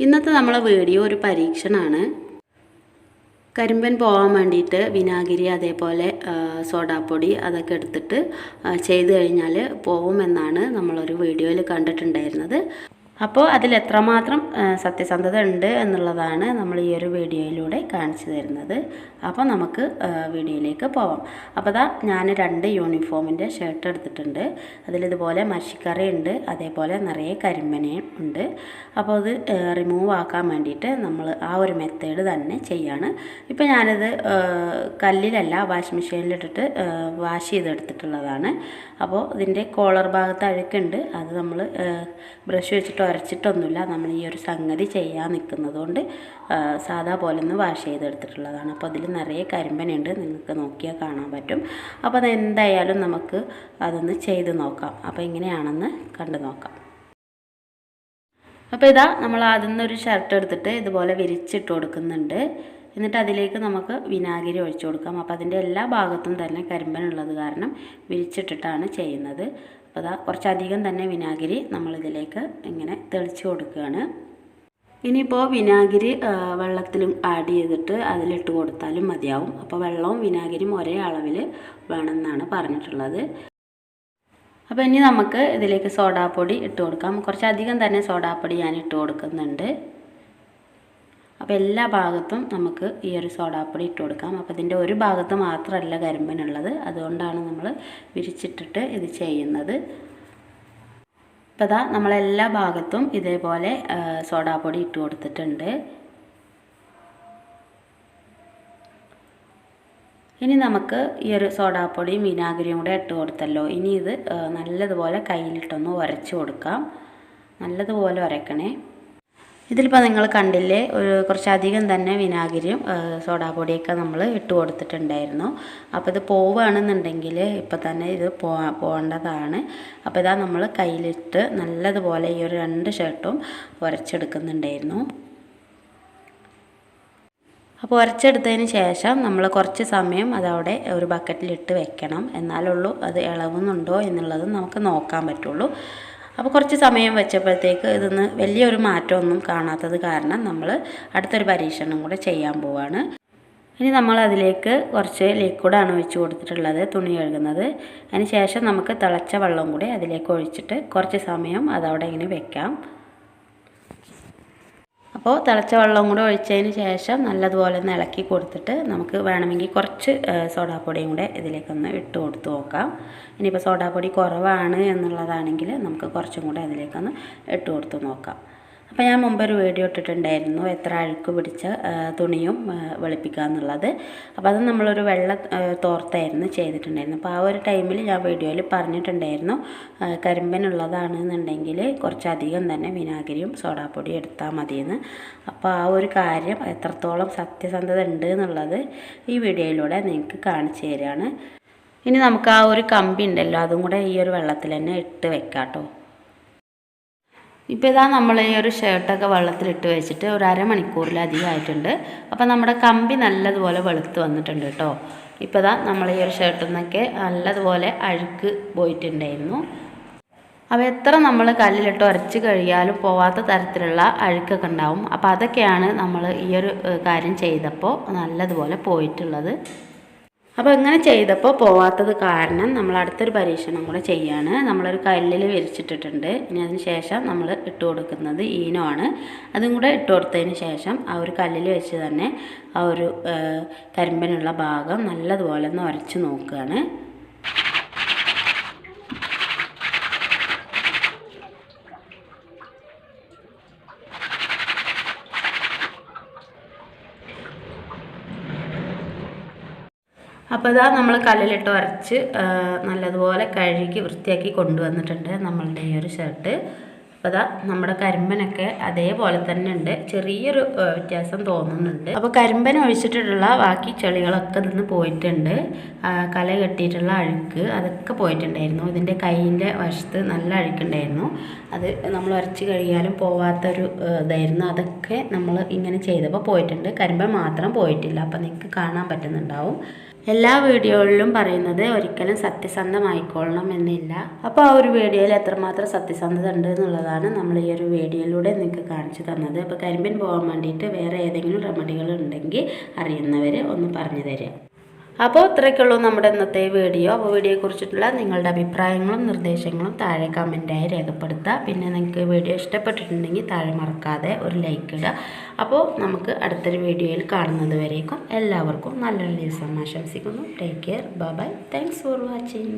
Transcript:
ഇന്നത്തെ നമ്മളെ വീഡിയോ ഒരു പരീക്ഷണമാണ് കരിമ്പൻ പോകാൻ വേണ്ടിയിട്ട് വിനാഗിരി അതേപോലെ സോഡാപ്പൊടി അതൊക്കെ എടുത്തിട്ട് ചെയ്ത് കഴിഞ്ഞാൽ പോകുമെന്നാണ് നമ്മളൊരു വീഡിയോയിൽ കണ്ടിട്ടുണ്ടായിരുന്നത്. അപ്പോൾ ആ, സത്യസന്ധത ഉണ്ട് എന്നുള്ളതാണ് നമ്മൾ ഈ ഒരു വീഡിയോയിലൂടെ കാണിച്ചു തരുന്നത്. അപ്പോൾ നമുക്ക് വീഡിയോയിലേക്ക് പോവാം. അപ്പോൾ ദാ ഞാൻ രണ്ട് യൂണിഫോമിന്റെ ഷർട്ട് എടുത്തിട്ടുണ്ട്. അതിലിതുപോലെ മഷിക്കറി ഉണ്ട് അതേപോലെ നിറയെ കരിമ്പനയും ഉണ്ട്. അപ്പോൾ അത് റിമൂവ് ആക്കാൻ വേണ്ടിയിട്ട് നമ്മൾ ആ ഒരു മെത്തേഡ് തന്നെ ചെയ്യാണ്. ഇപ്പോൾ ഞാനിത് കല്ലിലല്ല വാഷിംഗ് മെഷീനിലിട്ടിട്ട് വാഷ് ചെയ്തെടുത്തിട്ടുള്ളതാണ്. അപ്പോൾ ഇതിന്റെ കോളർ ഭാഗത്ത് അഴുക്കുണ്ട്. അത് നമ്മൾ ബ്രഷ് വെച്ചിട്ട് ഉരച്ചിട്ടൊന്നുമില്ല നമ്മൾ ഈ ഒരു സംഗതി ചെയ്യാൻ നിൽക്കുന്നത് കൊണ്ട് സാധാ പോലെ ഒന്ന് വാഷ് ചെയ്തെടുത്തിട്ടുള്ളതാണ്. അപ്പോൾ അതിൽ നിറയെ കരിമ്പനുണ്ട് നിങ്ങൾക്ക് നോക്കിയാൽ കാണാൻ പറ്റും. അപ്പോൾ അത് എന്തായാലും നമുക്ക് അതൊന്ന് ചെയ്ത് നോക്കാം. അപ്പോൾ എങ്ങനെയാണെന്ന് കണ്ടു നോക്കാം. അപ്പോൾ ഇതാ നമ്മൾ ആദ്യം ഒരു ഷർട്ട് എടുത്തിട്ട് ഇതുപോലെ വിരിച്ചിട്ട് കൊടുക്കുന്നുണ്ട്. എന്നിട്ട് അതിലേക്ക് നമുക്ക് വിനാഗിരി ഒഴിച്ചു കൊടുക്കാം. അപ്പോൾ അതിന്റെ എല്ലാ ഭാഗത്തും തന്നെ കരിമ്പനുള്ളത് കാരണം വിരിച്ചിട്ടിട്ടാണ് ചെയ്യുന്നത്. അപ്പോൾ അതാ കുറച്ചധികം തന്നെ വിനാഗിരി നമ്മളിതിലേക്ക് ഇങ്ങനെ തെളിച്ച് കൊടുക്കുകയാണ്. ഇനിയിപ്പോൾ വിനാഗിരി വെള്ളത്തിലും ആഡ് ചെയ്തിട്ട് അതിലിട്ട് കൊടുത്താലും മതിയാവും. അപ്പോൾ വെള്ളവും വിനാഗിരിയും ഒരേ അളവിൽ വേണമെന്നാണ് പറഞ്ഞിട്ടുള്ളത്. അപ്പോൾ ഇനി നമുക്ക് ഇതിലേക്ക് സോഡാപ്പൊടി ഇട്ട് കൊടുക്കാം. കുറച്ചധികം തന്നെ സോഡാപ്പൊടി ഞാൻ ഇട്ട് കൊടുക്കുന്നുണ്ട്. അപ്പോൾ എല്ലാ ഭാഗത്തും നമുക്ക് ഈ ഒരു സോഡാപ്പൊടി ഇട്ട് കൊടുക്കാം. അപ്പോൾ ഇതിന്റെ ഒരു ഭാഗത്ത് മാത്രമല്ല കരിമ്പനുള്ളത്. അതുകൊണ്ടാണ് നമ്മൾ വിരിച്ചിട്ടിട്ട് ഇത് ചെയ്യുന്നത്. അപ്പോൾ ഇതാ നമ്മളെല്ലാ ഭാഗത്തും ഇതേപോലെ സോഡാപ്പൊടി ഇട്ട് കൊടുത്തിട്ടുണ്ട്. ഇനി നമുക്ക് ഈ ഒരു സോഡാപ്പൊടിയും വിനാഗിരിയും കൂടെ ഇട്ട് കൊടുത്തല്ലോ. ഇനി ഇത് നല്ലതുപോലെ കയ്യിലിട്ടൊന്ന് ഉരച്ച് കൊടുക്കാം. നല്ലതുപോലെ ഉരക്കണേ ഇതിലിപ്പോൾ നിങ്ങൾ കണ്ടില്ലേ ഒരു കുറച്ചധികം തന്നെ വിനാഗിരിയും സോഡാപൊടിയൊക്കെ നമ്മൾ ഇട്ട് കൊടുത്തിട്ടുണ്ടായിരുന്നു. അപ്പോൾ ഇത് പോവുകയാണെന്നുണ്ടെങ്കിൽ ഇപ്പോൾ തന്നെ ഇത് പോകേണ്ടതാണ്. അപ്പോൾ ഇതാ നമ്മൾ കയ്യിലിട്ട് നല്ലതുപോലെ ഈ ഒരു രണ്ട് ഷർട്ടും ഉരച്ചെടുക്കുന്നുണ്ടായിരുന്നു അപ്പോൾ ഉരച്ചെടുത്തതിന് ശേഷം നമ്മൾ കുറച്ച് സമയം അതവിടെ ഒരു ബക്കറ്റിലിട്ട് വെക്കണം. എന്നാലുള്ളൂ അത് ഇളവുന്നുണ്ടോ എന്നുള്ളത് നമുക്ക് നോക്കാൻ പറ്റുള്ളൂ. അപ്പോൾ കുറച്ച് സമയം വെച്ചപ്പോഴത്തേക്ക് ഇതൊന്ന് വലിയൊരു മാറ്റമൊന്നും കാണാത്തത് കാരണം നമ്മൾ അടുത്തൊരു പരീക്ഷണം കൂടെ ചെയ്യാൻ പോവാണ്. ഇനി നമ്മൾ അതിലേക്ക് കുറച്ച് ലിക്വിഡാണ് ഒഴിച്ച് കൊടുത്തിട്ടുള്ളത് തുണി കഴുകുന്നത്. അതിന് ശേഷം നമുക്ക് തിളച്ച വെള്ളം കൂടി അതിലേക്ക് ഒഴിച്ചിട്ട് കുറച്ച് സമയം അതവിടെ ഇങ്ങനെ വെക്കാം. അപ്പോൾ തിളച്ച വെള്ളം കൂടെ ഒഴിച്ചതിന് ശേഷം നല്ലതുപോലെ ഒന്ന് ഇളക്കി കൊടുത്തിട്ട് നമുക്ക് വേണമെങ്കിൽ കുറച്ച് സോഡാപ്പൊടിയും കൂടെ ഇതിലേക്കൊന്ന് ഇട്ട് കൊടുത്ത് നോക്കാം. ഇനിയിപ്പോൾ സോഡാപ്പൊടി കുറവാണ് എന്നുള്ളതാണെങ്കിൽ നമുക്ക് കുറച്ചും കൂടെ അതിലേക്കൊന്ന് ഇട്ട് കൊടുത്ത് നോക്കാം. അപ്പോൾ ഞാൻ മുമ്പ് ഒരു വീഡിയോ ഇട്ടിട്ടുണ്ടായിരുന്നു എത്ര അഴുക്ക് പിടിച്ച തുണിയും വെളുപ്പിക്കുക എന്നുള്ളത്. അപ്പോൾ അത് നമ്മളൊരു വെള്ള തോർത്തായിരുന്നു ചെയ്തിട്ടുണ്ടായിരുന്നു അപ്പോൾ ആ ഒരു ടൈമിൽ ഞാൻ വീഡിയോയിൽ പറഞ്ഞിട്ടുണ്ടായിരുന്നു കരിമ്പനുള്ളതാണെന്നുണ്ടെങ്കിൽ കുറച്ചധികം തന്നെ വിനാഗിരിയും സോഡാപ്പൊടിയും എടുത്താൽ മതിയെന്ന്. അപ്പോൾ ആ ഒരു കാര്യം എത്രത്തോളം സത്യസന്ധത ഉണ്ട് എന്നുള്ളത് ഈ വീഡിയോയിലൂടെ നിങ്ങൾക്ക് കാണിച്ചു തരികയാണ്. ഇനി നമുക്ക് ആ ഒരു കമ്പി ഉണ്ടല്ലോ അതും കൂടെ ഈ ഒരു വെള്ളത്തിൽ തന്നെ ഇട്ട് വെക്കാം കേട്ടോ ഇപ്പോൾ ഇതാ നമ്മൾ ഈ ഒരു ഷർട്ടൊക്കെ വെള്ളത്തിലിട്ട് വെച്ചിട്ട് ഒരു അരമണിക്കൂറിലധികം ആയിട്ടുണ്ട് അപ്പോൾ നമ്മുടെ കമ്പി നല്ലതുപോലെ വെളുത്ത് വന്നിട്ടുണ്ട് കേട്ടോ ഇപ്പോൾ ഇതാ നമ്മൾ ഈ ഒരു ഷർട്ടിൽ നിന്നൊക്കെ നല്ലതുപോലെ അഴുക്ക് പോയിട്ടുണ്ടായിരുന്നു. അപ്പോൾ എത്ര നമ്മൾ കല്ലിലിട്ട് ഉരച്ച് കഴിയാലും പോവാത്ത തരത്തിലുള്ള അഴുക്കൊക്കെ ഉണ്ടാവും. അപ്പോൾ അതൊക്കെയാണ് നമ്മൾ ഈ ഒരു കാര്യം ചെയ്തപ്പോൾ നല്ലതുപോലെ പോയിട്ടുള്ളത്. അപ്പോൾ ഇങ്ങനെ ചെയ്തപ്പോൾ പോവാത്തത് കാരണം നമ്മൾ അടുത്തൊരു പരീക്ഷണം കൂടെ ചെയ്യാണ്. നമ്മളൊരു കല്ലിൽ വിരിച്ചിട്ടിട്ടുണ്ട്. ഇനി അതിന് ശേഷം നമ്മൾ ഇട്ട് കൊടുക്കുന്നത് ഈനമാണ് അതും കൂടെ ഇട്ട് കൊടുത്തതിന് ശേഷം ആ ഒരു കല്ലിൽ വെച്ച് തന്നെ ആ ഒരു കരിമ്പനുള്ള ഭാഗം നല്ലതുപോലെ ഒന്ന് ഉരച്ച് നോക്കുകയാണ് അപ്പോൾ ഇതാ നമ്മൾ കല്ലിലിട്ട് ഉരച്ച് നല്ലതുപോലെ കഴുകി വൃത്തിയാക്കി കൊണ്ടുവന്നിട്ടുണ്ട് നമ്മളുടെ ഈ ഒരു ഷർട്ട് അപ്പോൾ അതാ നമ്മുടെ കരിമ്പനൊക്കെ അതേപോലെ തന്നെ ഉണ്ട്. ചെറിയൊരു വ്യത്യാസം തോന്നുന്നുണ്ട്. അപ്പോൾ കരിമ്പൻ ഒഴിച്ചിട്ടുള്ള ബാക്കി ചെളികളൊക്കെ നിന്ന് പോയിട്ടുണ്ട്. കല കെട്ടിയിട്ടുള്ള അഴുക്ക് അതൊക്കെ പോയിട്ടുണ്ടായിരുന്നു. ഇതിന്റെ കൈയിന്റെ വശത്ത് നല്ല അഴുക്കുണ്ടായിരുന്നു. അത് നമ്മൾ ഉരച്ച് കഴിയാലും പോവാത്തൊരു ഇതായിരുന്നു. അതൊക്കെ നമ്മൾ ഇങ്ങനെ ചെയ്തപ്പോൾ പോയിട്ടുണ്ട്. കരിമ്പൻ മാത്രം പോയിട്ടില്ല. അപ്പോൾ നിങ്ങൾക്ക് കാണാൻ പറ്റുന്നുണ്ടാവും. എല്ലാ വീഡിയോകളിലും പറയുന്നത് ഒരിക്കലും സത്യസന്ധമായിക്കൊള്ളണം എന്നില്ല. അപ്പോൾ ആ ഒരു വീഡിയോയിൽ എത്രമാത്രം സത്യസന്ധത ഉണ്ട് എന്നുള്ളതാണ് നമ്മൾ ഈ ഒരു വീഡിയോയിലൂടെ നിങ്ങൾക്ക് കാണിച്ചു തന്നത്. അപ്പോൾ കരിമ്പിൻ പോകാൻ വേണ്ടിയിട്ട് വേറെ ഏതെങ്കിലും റെമഡികൾ ഉണ്ടെങ്കിൽ അറിയുന്നവർ ഒന്ന് പറഞ്ഞു തരിക. അപ്പോൾ ഇത്രയൊക്കെയുള്ളൂ നമ്മുടെ ഇന്നത്തെ വീഡിയോ. അപ്പോൾ വീഡിയോയെക്കുറിച്ചിട്ടുള്ള നിങ്ങളുടെ അഭിപ്രായങ്ങളും നിർദ്ദേശങ്ങളും താഴെ കമന്റായി രേഖപ്പെടുത്തുക. പിന്നെ നിങ്ങൾക്ക് വീഡിയോ ഇഷ്ടപ്പെട്ടിട്ടുണ്ടെങ്കിൽ താഴെ മറക്കാതെ ഒരു ലൈക്ക് ഇടുക. അപ്പോൾ നമുക്ക് അടുത്തൊരു വീഡിയോയിൽ കാണുന്നത് വരേക്കും എല്ലാവർക്കും നല്ലൊരു ദിവസം ആശംസിക്കുന്നു. Take care bye bye thanks for watching